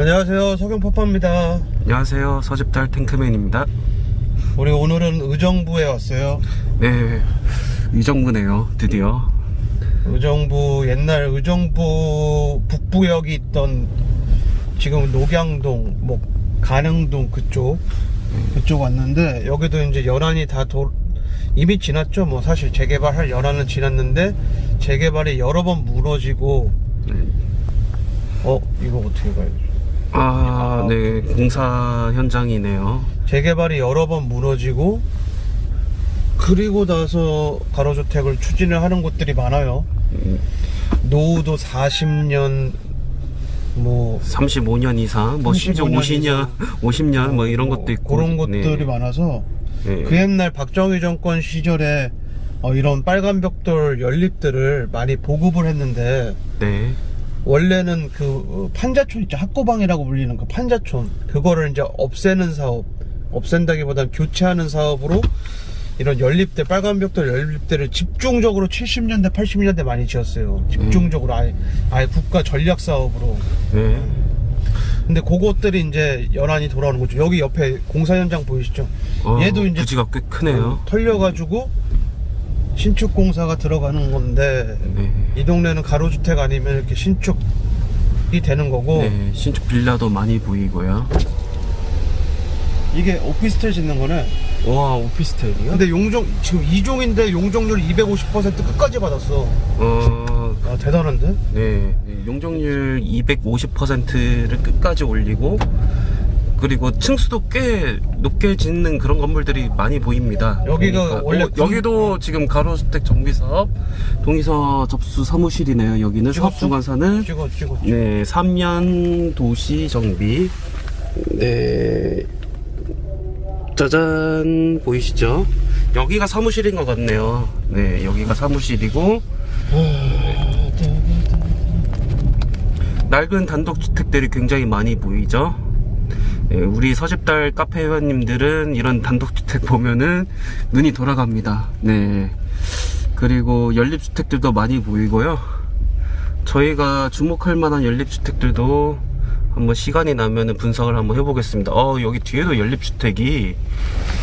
안녕하세요. 석영파파입니다. 안녕하세요. 서집달 탱크맨입니다. 우리 오늘은 의정부에 왔어요. 네 의정부네요. 드디어. 의정부 옛날 의정부 북부역이 있던 지금 녹양동 뭐 간흥동 그쪽 그쪽 왔는데 여기도 이제 연안이 다 도, 이미 지났죠. 뭐 사실 재개발할 연안은 지났는데 재개발이 여러 번 무너지고 어 이거 어떻게 가야 돼 아 네 공사 현장이네요 재개발이 여러 번 무너지고 그리고 나서 가로주택을 추진을 하는 곳들이 많아요. 노후도 40년 뭐 35년 이상 뭐 심지어 35년 50년 이상. 50년 뭐 이런 뭐 것도 있고 그런 것들이 네. 많아서 네. 그 옛날 박정희 정권 시절에 어, 이런 빨간 벽돌 연립들을 많이 보급을 했는데 네. 원래는 그 어, 판자촌 있죠. 학고방이라고 불리는 그 판자촌. 그거를 이제 없애는 사업 없앤다기보다는 교체하는 사업으로 이런 연립대 빨간 벽돌 연립대를 집중적으로 70년대 80년대 많이 지었어요. 집중적으로 아예, 아예 국가 전략 사업으로. 네. 근데 그것들이 이제 연안이 돌아오는 거죠. 여기 옆에 공사 현장 보이시죠? 어, 얘도 이제 부지가 꽤 크네요. 털려가지고 신축 공사가 들어가는 건데 네. 이 동네는 가로주택 아니면 이렇게 신축이 되는 거고 네. 신축 빌라도 많이 보이고요 이게 오피스텔 짓는 거네. 와 오피스텔이요? 근데 용적 지금 2종인데 용적률 250% 끝까지 받았어. 어... 아 대단한데? 네, 용적률 250%를 끝까지 올리고 그리고 층수도 꽤 높게 짓는 그런 건물들이 많이 보입니다. 여기가 원래 어, 군- 여기도 지금 가로주택 정비 사업 동의서 접수 사무실이네요. 여기는 찍었어? 사업 찍어 찍어. 네, 3년 도시 정비. 네. 짜잔 보이시죠? 여기가 사무실인 것 같네요. 네, 여기가 사무실이고 낡은 단독주택들이 굉장히 많이 보이죠. 네, 우리 서집달 카페 회원님들은 이런 단독주택 보면은 눈이 돌아갑니다. 네. 그리고 연립주택들도 많이 보이고요. 저희가 주목할 만한 연립주택들도 한번 시간이 나면은 분석을 한번 해보겠습니다. 어, 여기 뒤에도 연립주택이,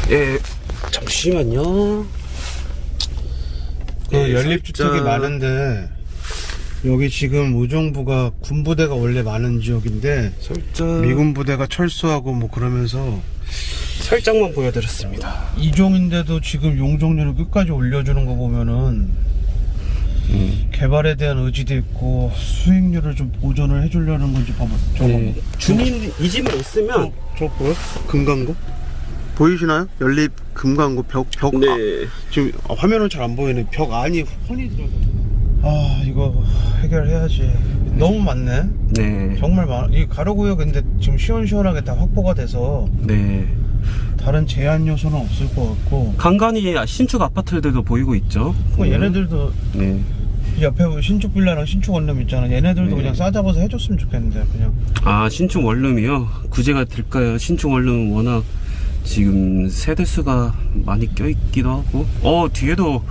예, 잠시만요. 그 네, 연립주택이 많은데 여기 지금 의정부가 군부대가 원래 많은 지역인데 살짝, 미군 부대가 철수하고 뭐 그러면서 살짝만 보여드렸습니다. 2종인데도 지금 용적률을 끝까지 올려주는 거 보면은 음. 개발에 대한 의지도 있고 수익률을 좀 보존을 해주려는 건지 봐봐. 저거. 네. 주민 이 집에 있으면, 어, 저 뭐야? 금강고? 보이시나요? 연립 금강고 벽, 벽. 네. 아, 지금 화면은 잘 안 보이네. 벽 안이 훤히 들어가. 아, 이거 해결해야지. 너무 많네. 네. 정말 많아. 이 가로구역 근데 지금 시원시원하게 다 확보가 돼서 네. 다른 제한 요소는 없을 것 같고. 간간히 신축 아파트들도 보이고 있죠. 뭐 얘네들도 네. 옆에 뭐 신축 빌라랑 신축 원룸 있잖아. 얘네들도 네. 그냥 싸잡아서 해줬으면 좋겠는데 그냥. 아 신축 원룸이요? 구제가 될까요? 신축 원룸 워낙 지금 세대수가 많이 껴있기도 하고 어 뒤에도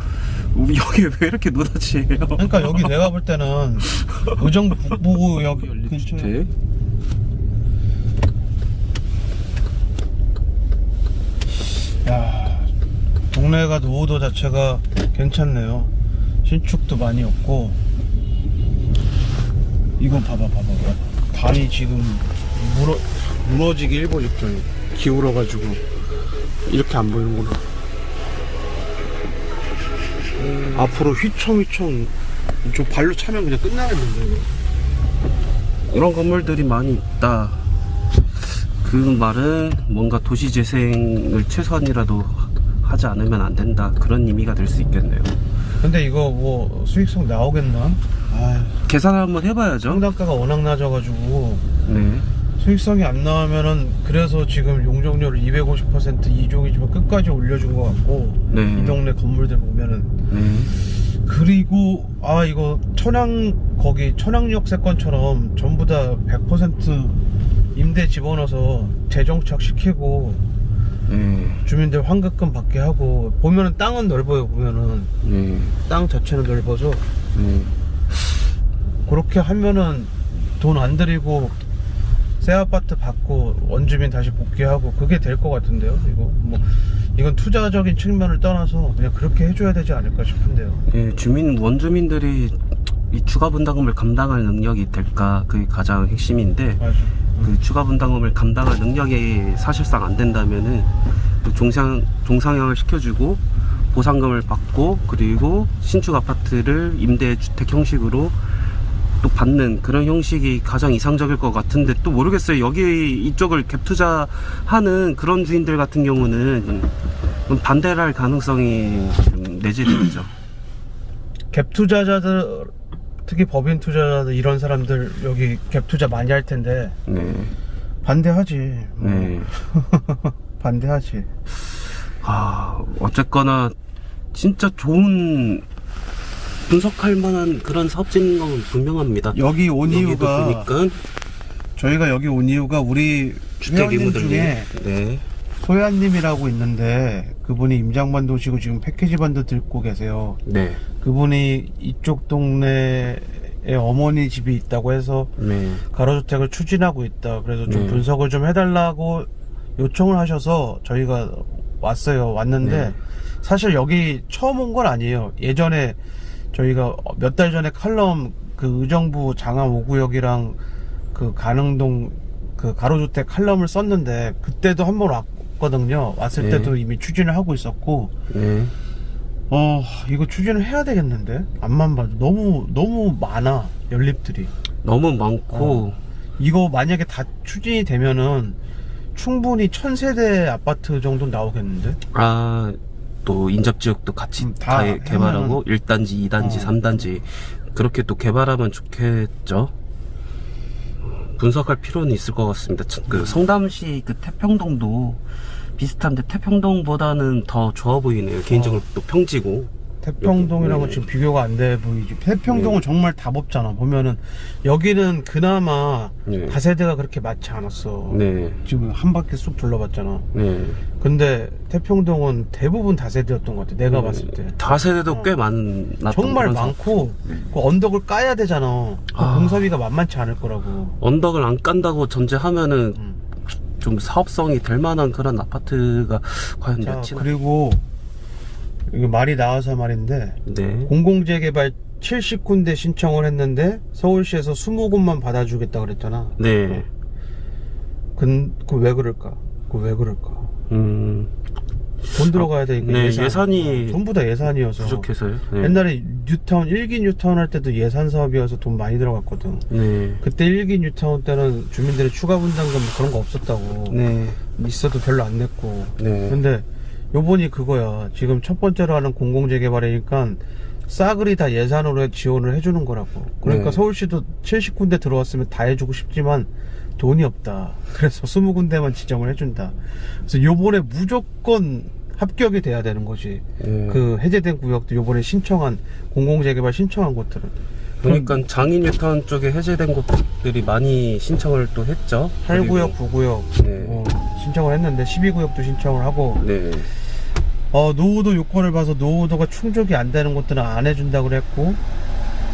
우리 여기 왜 이렇게 노다지예요? 그러니까 여기 내가 볼 때는 의정부 북부역 근처에. 네. 야 동네가 노후도 자체가 괜찮네요. 신축도 많이 없고. 이거 봐봐 봐봐 봐봐. 단이 지금 무너, 무너지기 일보 직전이 기울어가지고 이렇게 안 보이는구나 앞으로 휘청휘청 저 발로 차면 그냥 끝나겠는데 이거. 이런 건물들이 많이 있다. 그 말은 뭔가 도시 재생을 최소한이라도 하지 않으면 안 된다. 그런 의미가 될 수 있겠네요. 근데 이거 뭐 수익성 나오겠나? 아 계산을 한번 해봐야죠. 상단가가 워낙 낮아가지고. 네. 수익성이 안 나오면은 그래서 지금 용적률을 250% 2종이지만 끝까지 올려준 것 같고 네. 이 동네 건물들 보면은 네. 그리고 아 이거 천왕 거기 천왕역 세건처럼 전부 다 100% 임대 집어넣어서 재정착 시키고 네. 주민들 환급금 받게 하고 보면은 땅은 넓어요 보면은 네. 땅 자체는 넓어서 네. 그렇게 하면은 돈 안 들이고 새 아파트 받고 원주민 다시 복귀하고 그게 될 것 같은데요. 이거 뭐 이건 투자적인 측면을 떠나서 그냥 그렇게 해줘야 되지 않을까 싶은데요. 예, 주민 원주민들이 이 추가 분담금을 감당할 능력이 될까 그게 가장 핵심인데 맞아. 그 추가 분담금을 감당할 능력이 사실상 안 된다면은 그 종상 종상향을 시켜주고 보상금을 받고 그리고 신축 아파트를 임대 주택 형식으로 또 받는 그런 형식이 가장 이상적일 것 같은데 또 모르겠어요 여기 이쪽을 갭 투자하는 그런 주인들 같은 경우는 좀 반대를 할 가능성이 좀 내재되죠. 갭 투자자들 특히 법인 투자자들 이런 사람들 여기 갭 투자 많이 할 텐데 네, 반대하지. 뭐. 네. 반대하지. 아, 어쨌거나 진짜 좋은 분석할 만한 그런 사업지인 건 분명합니다. 여기 온 여기도 이유가 보니까 저희가 여기 온 이유가 우리 주택 회원님 리모델링. 중에 네. 소야님이라고 있는데 그분이 임장반 도시고 지금 패키지 반도 듣고 계세요. 네. 그분이 이쪽 동네에 어머니 집이 있다고 해서 네. 가로주택을 추진하고 있다. 그래서 좀 네. 분석을 좀 해달라고 요청을 하셔서 저희가 왔어요. 왔는데 네. 사실 여기 처음 온 건 아니에요. 예전에 저희가 몇 달 전에 칼럼 그 의정부 장암 5구역이랑 그 가능동 그 가로주택 칼럼을 썼는데 그때도 한 번 왔거든요. 왔을 네. 때도 이미 추진을 하고 있었고 네. 어 이거 추진을 해야 되겠는데 앞만 봐도 너무 너무 많아 연립들이 너무 많고 어. 이거 만약에 다 추진이 되면은 충분히 천 세대 아파트 정도 나오겠는데 아, 또 인접 지역도 같이 음, 다, 다 개발하고 1단지, 2단지, 어. 3단지 그렇게 또 개발하면 좋겠죠. 분석할 필요는 있을 것 같습니다. 참, 음. 그 성담시 그 태평동도 비슷한데 태평동보다는 더 좋아 보이네요. 개인적으로 또 평지고. 태평동이랑은 네. 지금 비교가 안 돼 보이지 태평동은 정말 답 없잖아 보면은 여기는 그나마 네. 다세대가 그렇게 많지 않았어 네. 지금 한 바퀴 쑥 둘러봤잖아 네. 근데 태평동은 대부분 다세대였던 것 같아 내가 음, 봤을 때 다세대도 어. 꽤 많았던 정말 그런 많고 네. 그 언덕을 까야 되잖아 그 아. 공사비가 만만치 않을 거라고 사- 언덕을 안 깐다고 전제하면은 음. 좀 사업성이 될 만한 그런 아파트가 과연 자 몇이나 그리고 이거 말이 나와서 말인데 네. 공공재개발 70군데 신청을 했는데 서울시에서 20곳만 받아주겠다 그랬잖아. 네. 근, 그왜 그럴까? 그 왜 그럴까? 음, 돈 들어가야 돼, 이거 네, 예산. 어, 전부 다 예산이어서. 부족해서요. 네. 옛날에 뉴타운, 1기 뉴타운 할 때도 예산 사업이어서 돈 많이 들어갔거든. 네. 그때 1기 뉴타운 때는 주민들의 추가 분담금 뭐 그런 거 없었다고. 네. 있어도 별로 안 냈고. 네. 근데 요번이 그거야. 지금 첫 번째로 하는 공공재개발이니까 싸그리 다 예산으로 지원을 해주는 거라고. 그러니까 네. 서울시도 70군데 들어왔으면 다 해주고 싶지만 돈이 없다. 그래서 20군데만 지정을 해준다. 그래서 요번에 무조건 합격이 돼야 되는 거지. 네. 그 해제된 구역도 요번에 신청한 공공재개발 신청한 곳들은 그러니까 장인 뉴타운 쪽에 해제된 곳들이 많이 신청을 또 했죠. 8구역, 그리고- 9구역 네. 어, 신청을 했는데 12구역도 신청을 하고 네. 어, 노후도 요건을 봐서 노후도가 충족이 안 되는 것들은 안 해준다고 그랬고,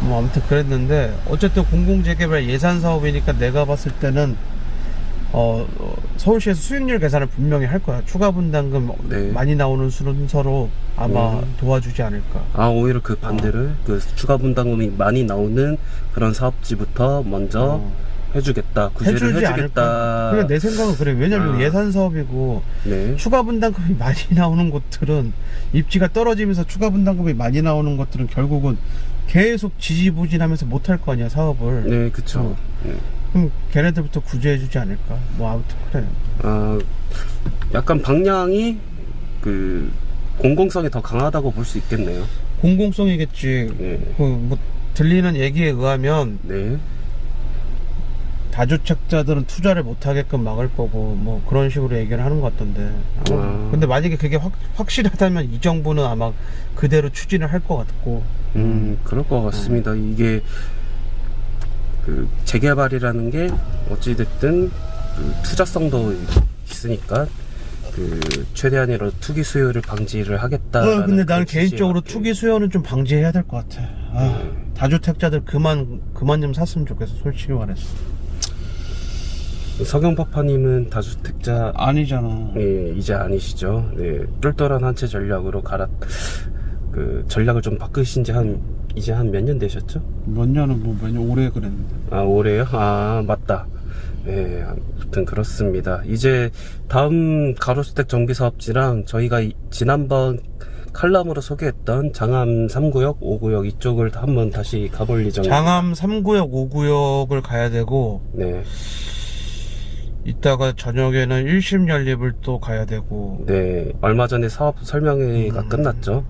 뭐, 아무튼 그랬는데, 어쨌든 공공재개발 예산 사업이니까 내가 봤을 때는, 어, 어, 서울시에서 수익률 계산을 분명히 할 거야. 추가 분담금 네. 많이 나오는 순서로 아마 음. 도와주지 않을까. 아 오히려 그 반대를 그 추가 분담금이 많이 나오는 그런 사업지부터 먼저 어. 해주겠다 구제를 해주지 해주겠다. 않을까. 그래, 내 생각은 그래. 왜냐면 아. 예산 사업이고, 네. 추가 분담금이 많이 나오는 곳들은 입지가 떨어지면서 추가 분담금이 많이 나오는 것들은 결국은 계속 지지부진하면서 못할 거 아니야 사업을 네, 그쵸. 어. 네. 그럼 걔네들부터 구제해주지 않을까 뭐 아무튼 그래 아, 약간 방향이 그 공공성이 더 강하다고 볼 수 있겠네요. 공공성이겠지 네. 그뭐 들리는 얘기에 의하면 네. 다주택자들은 투자를 못하게끔 막을 거고 뭐 그런 식으로 얘기를 하는 것 같던데 아. 근데 만약에 그게 확, 확실하다면 이 정부는 아마 그대로 추진을 할 것 같고 음, 그럴 것 같습니다. 이게 그 재개발이라는 게 어찌됐든 그 투자성도 있으니까 그 최대한으로 투기 수요를 방지를 하겠다라는 어, 근데 나는 개인적으로. 투기 수요는 좀 방지해야 될 것 같아. 아, 다주택자들 그만 그만 좀 샀으면 좋겠어. 솔직히 말해서. 서경파파님은 다주택자 아니잖아. 예, 이제 아니시죠. 네, 똘똘한 한채 전략으로 갈아 그 전략을 좀 바꾸신 지 한 이제 한 몇 년 되셨죠? 몇 년은 뭐 몇 년 오래 그랬는데. 아 올해요? 아 맞다. 네, 아무튼 그렇습니다. 이제 다음 가로주택 정비 사업지랑 저희가 이- 지난번 칼럼으로 소개했던 장암 3구역, 5구역 이쪽을 한번 다시 가볼 예정. 장암 3구역, 5구역을 가야 되고 네, 이따가 저녁에는 1심 연립을 또 가야 되고 네 얼마 전에 사업 설명회가 음. 끝났죠.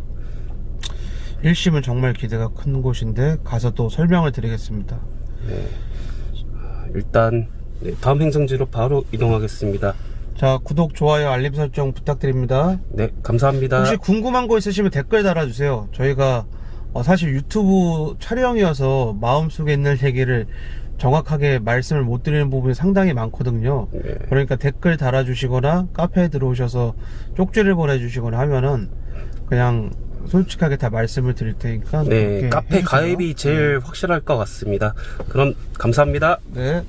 1심은 정말 기대가 큰 곳인데 가서 또 설명을 드리겠습니다. 네, 아, 일단 네, 다음 행성지로 바로 이동하겠습니다. 자, 구독, 좋아요, 알림 설정 부탁드립니다. 네, 감사합니다. 혹시 궁금한 거 있으시면 댓글 달아주세요. 저희가 어, 사실 유튜브 촬영이어서 마음속에 있는 얘기를 정확하게 말씀을 못 드리는 부분이 상당히 많거든요. 네. 그러니까 댓글 달아주시거나 카페에 들어오셔서 쪽지를 보내주시거나 하면은 그냥 솔직하게 다 말씀을 드릴 테니까 네, 카페 해주세요. 가입이 제일 확실할 것 같습니다. 그럼 감사합니다. 네.